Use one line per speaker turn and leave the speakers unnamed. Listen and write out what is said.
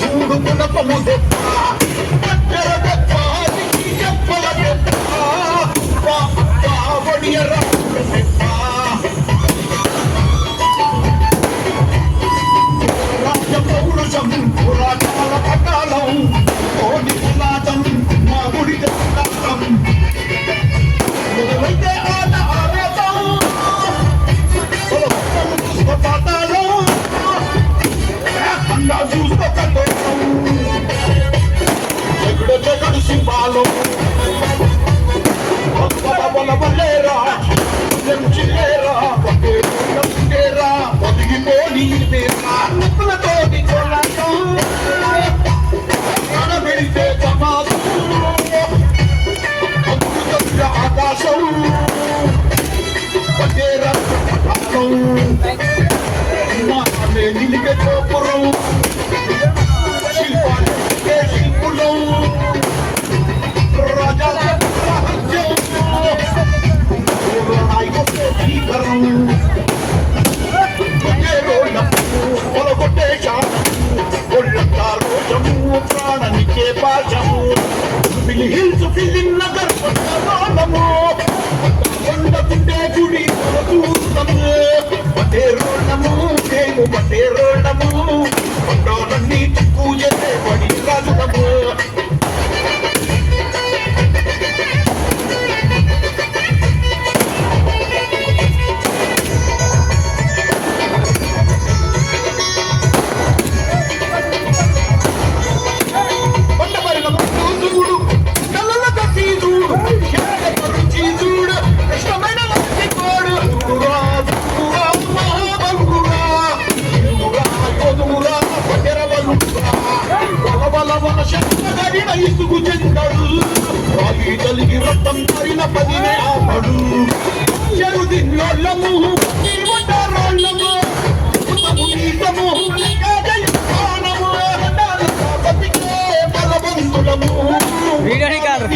చూడు గుణపము ప్రాణనికే పాఠము బిలి hills filling Nagar పట్టణము puta perra. క్రైస్తుకు చెందడు. రాగి కలిగి రక్తం తరిన పదినే ఆపడు. చెరుదిన్నోళ్ళము నీవుంటారోళ్ళము ఉత్తము నీతము బలవంతులము కాదు.